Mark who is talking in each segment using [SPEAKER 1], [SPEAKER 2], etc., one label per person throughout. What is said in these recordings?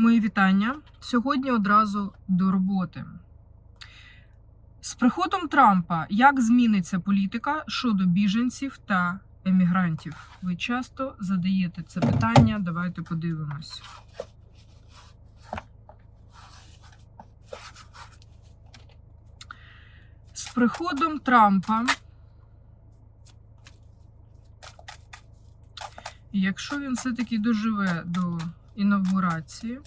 [SPEAKER 1] Мої вітання. Сьогодні одразу до роботи. З приходом Трампа як зміниться політика щодо біженців та емігрантів? Ви часто задаєте це питання. Давайте подивимось. З приходом Трампа, якщо він все-таки доживе до інавгурації,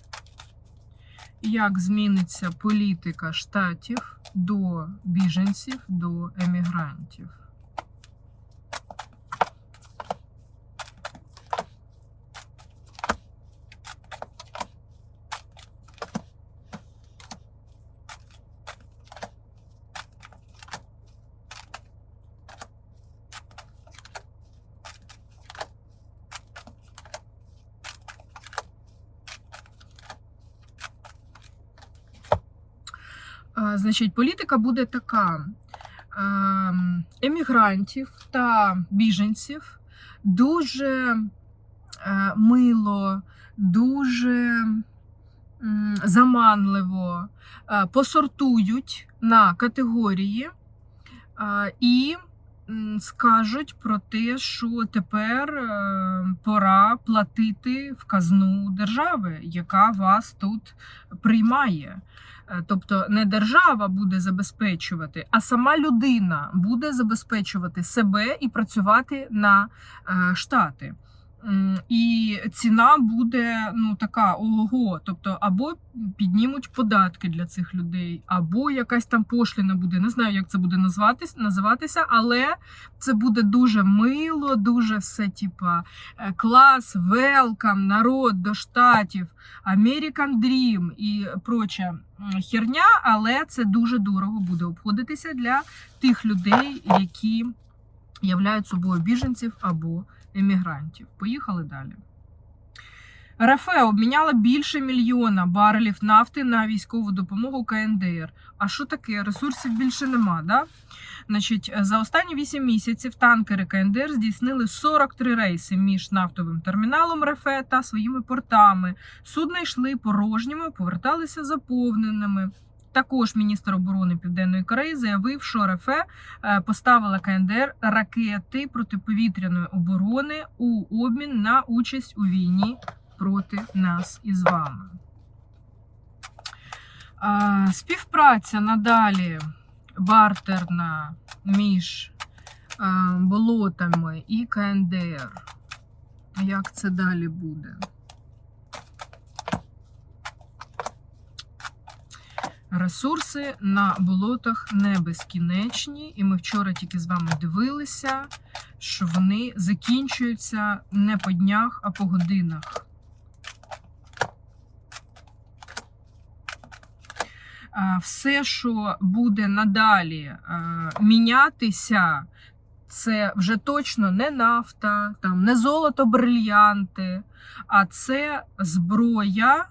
[SPEAKER 1] як зміниться політика штатів до біженців, до емігрантів? Значить, політика буде така: Ем, емігрантів та біженців дуже е, мило, дуже заманливо е, посортують на категорії е, і скажуть про те, що тепер е, пора платити в казну держави, яка вас тут приймає. Е, Тобто не держава буде забезпечувати, а сама людина буде забезпечувати себе і працювати на е, штати. І ціна буде ну така ого. Тобто, або піднімуть податки для цих людей, або якась там пошліна буде. Не знаю, як це буде назватись, називатися, але це буде дуже мило, дуже все, типа е, клас, велкам, народ до штатів, American Dream і проча херня, але це дуже дорого буде обходитися для тих людей, які являють собою біженців або емігрантів. Поїхали далі. РФ обміняла більше мільйона барелів нафти на військову допомогу КНДР. А що таке? Ресурсів більше нема, да? Значить, за останні 8 місяців танкери КНДР здійснили 43 рейси між нафтовим терміналом РФ та своїми портами. Судна йшли порожніми, поверталися заповненими. Також міністр оборони Південної Кореї заявив, що РФ е, поставила КНДР ракети протиповітряної оборони у обмін на участь у війні проти нас із вами. Співпраця надалі бартерна між болотами і КНДР. Як це далі буде? Ресурси на болотах не безкінечні, і ми вчора тільки з вами дивилися, що вони закінчуються не по днях, а по годинах. Все, що буде надалі мінятися, це вже точно не нафта, там не золото, брильянти, а це зброя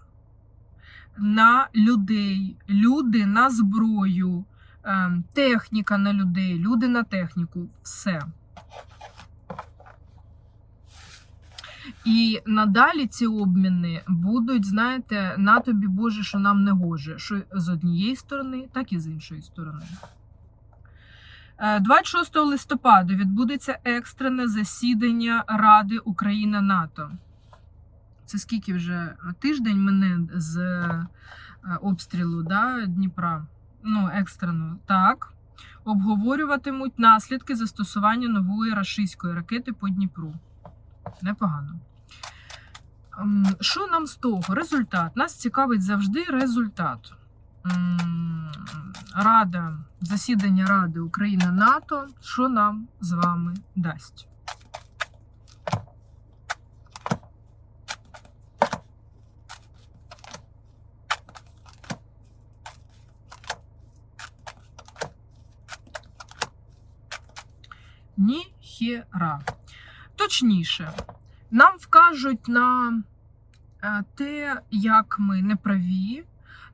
[SPEAKER 1] на людей, люди на зброю, ем, техніка на людей, люди на техніку, все. І надалі ці обміни будуть, знаєте, на тобі Боже, що нам не гоже, що з однієї сторони, так і з іншої сторони. Е, 26 листопада відбудеться екстрене засідання Ради Україна НАТО. Це скільки вже тиждень мене з е, обстрілу да, Дніпра. Ну, екстрено. Так. Обговорюватимуть наслідки застосування нової рашистської ракети по Дніпру. Непогано. Ем, Що нам з того? Результат. Нас цікавить завжди результат. Рада, засідання Ради Україна НАТО. Що нам з вами дасть? Ніхера. Точніше, нам вкажуть на е, те, як ми неправі,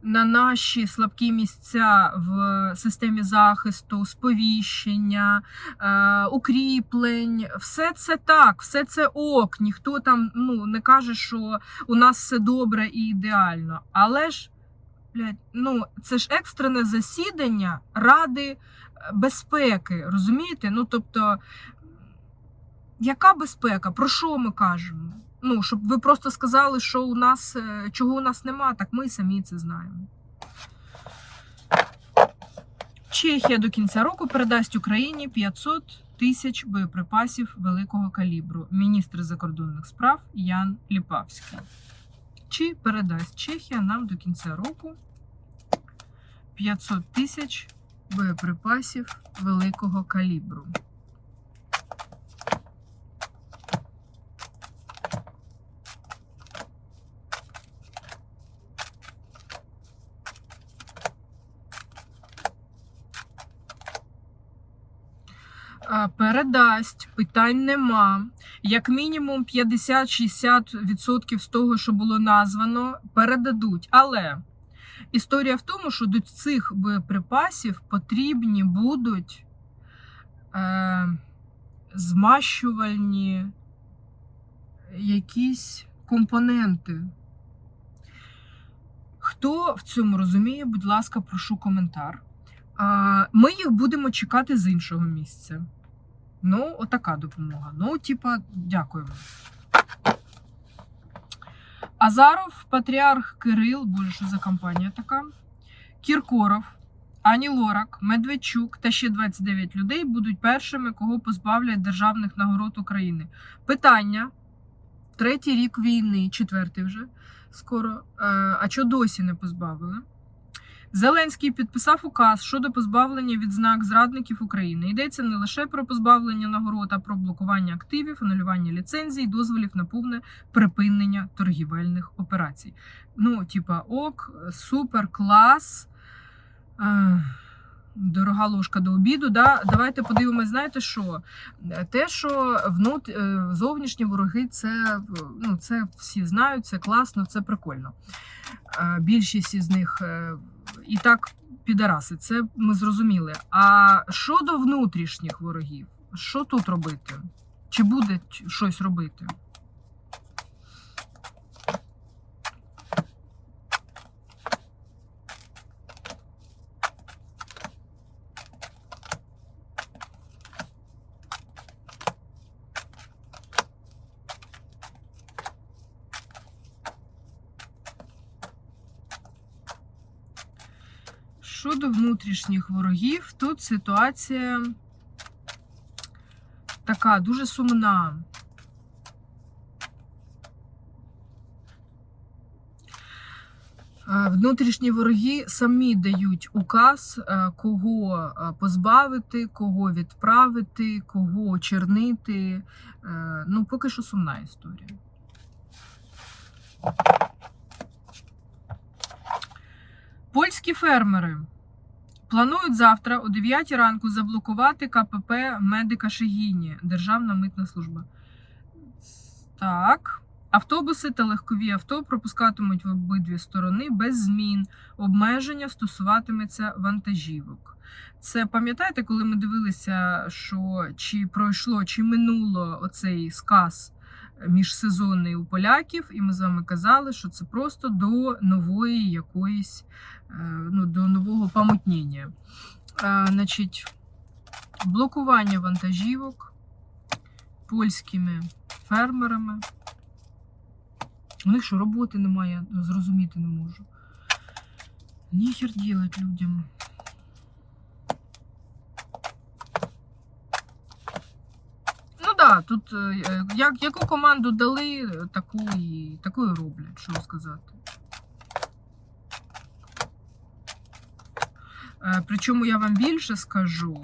[SPEAKER 1] на наші слабкі місця в системі захисту, сповіщення, е, укріплень. Все це так, все це ок. Ніхто там ну, не каже, що у нас все добре і ідеально. Але ж, ну, це ж екстрене засідання Ради е, безпеки, розумієте? Ну, тобто, яка безпека? Про що ми кажемо? Ну, щоб ви просто сказали, що у нас е, чого у нас нема, так ми самі це знаємо. Чехія до кінця року передасть Україні 500 тисяч боєприпасів великого калібру. Міністр закордонних справ Ян Ліпавський. Чи передасть Чехія нам до кінця року 500 тисяч боєприпасів великого калібру? А, Передасть, питань нема. Як мінімум 50-60% з того, що було названо, передадуть. Але історія в тому, що до цих боєприпасів потрібні будуть е, змащувальні якісь компоненти. Хто в цьому розуміє, будь ласка, прошу коментар. Ми їх будемо чекати з іншого місця. Ну, отака допомога. Ну, типа, дякуємо. Азаров, Патріарх Кирил, боже, що за компанія така. Кіркоров, Ані Лорак, Медведчук та ще 29 людей будуть першими, кого позбавлять державних нагород України. Питання: третій рік війни, четвертий вже скоро. Е, А чого досі не позбавили? Зеленський підписав указ щодо позбавлення відзнак зрадників України. Йдеться не лише про позбавлення нагород, а про блокування активів, анулювання ліцензій, дозволів на повне припинення торгівельних операцій. Ну, типа, ок, супер, клас. Дорога ложка до обіду. Да? Давайте подивимось, знаєте що? Те, що внут... е, зовнішні вороги, це, ну, це всі знають, це класно, це прикольно. Е, Більшість із них е, і так підараси, це ми зрозуміли. А щодо внутрішніх ворогів, що тут робити? Чи буде щось робити? Щодо внутрішніх ворогів, тут ситуація така дуже сумна. Е, Внутрішні вороги самі дають указ, е, кого е, позбавити, кого відправити, кого очернити. Ну, поки що сумна історія. Польські фермери планують завтра о 9 ранку заблокувати КПП Медика Шегіні, Державна митна служба. Так. Автобуси та легкові авто пропускатимуть в обидві сторони без змін. Обмеження стосуватиметься вантажівок. Це пам'ятаєте, коли ми дивилися, що чи пройшло, чи минуло оцей сказ міжсезонний у поляків, і ми з вами казали, що це просто до нової якоїсь, е, ну, до нового помутнення. Значить, блокування вантажівок польськими фермерами. У них що роботи немає, я зрозуміти не можу. Ніхер ділать людям. Ну тут е, як, яку команду дали, таку і, таку і роблять, що сказати. Е, Причому я вам більше скажу,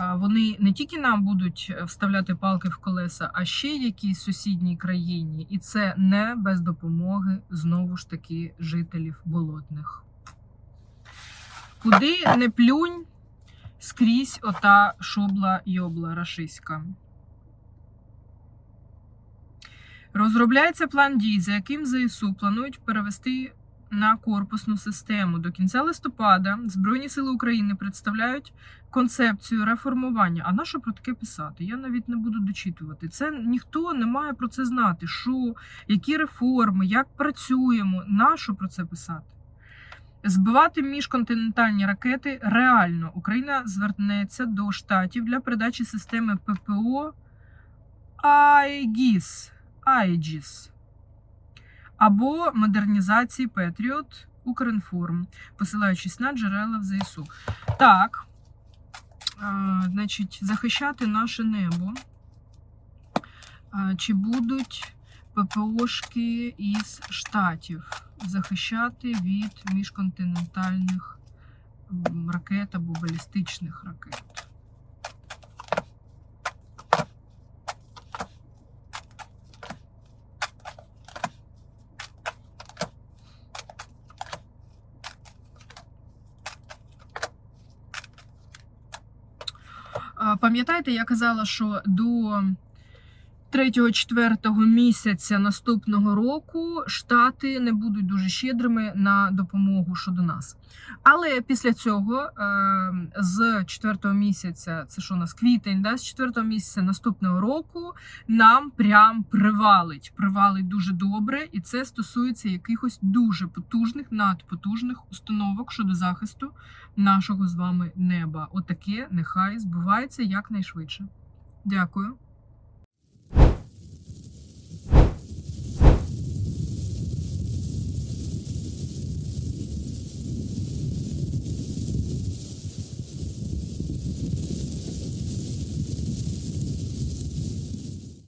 [SPEAKER 1] е, вони не тільки нам будуть вставляти палки в колеса, а ще якійсь сусідній країні. І це не без допомоги знову ж таки жителів болотних. Куди не плюнь скрізь ота шобла йобла рашиська. Розробляється план дій, за яким ЗСУ планують перевести на корпусну систему. До кінця листопада Збройні сили України представляють концепцію реформування. А на що про таке писати? Я навіть не буду дочитувати. Це ніхто не має про це знати. Що, які реформи, як працюємо, на що про це писати? Збивати міжконтинентальні ракети реально. Україна звернеться до штатів для передачі системи ППО Aegis, Aegis або модернізації Patriot Укрінформ, посилаючись на джерела в ЗСУ. Так, а, значить, захищати наше небо. А, Чи будуть ППОшки із штатів захищати від міжконтинентальних ракет або балістичних ракет? А, Пам'ятаєте, я казала, що до 3-4 місяця наступного року штати не будуть дуже щедрими на допомогу щодо нас. Але після цього, е, з 4 місяця, це що у нас квітень, да, з 4 місяця наступного року нам прям привалить. Привалить дуже добре, і це стосується якихось дуже потужних, надпотужних установок щодо захисту нашого з вами неба. Отаке нехай збувається якнайшвидше. Дякую.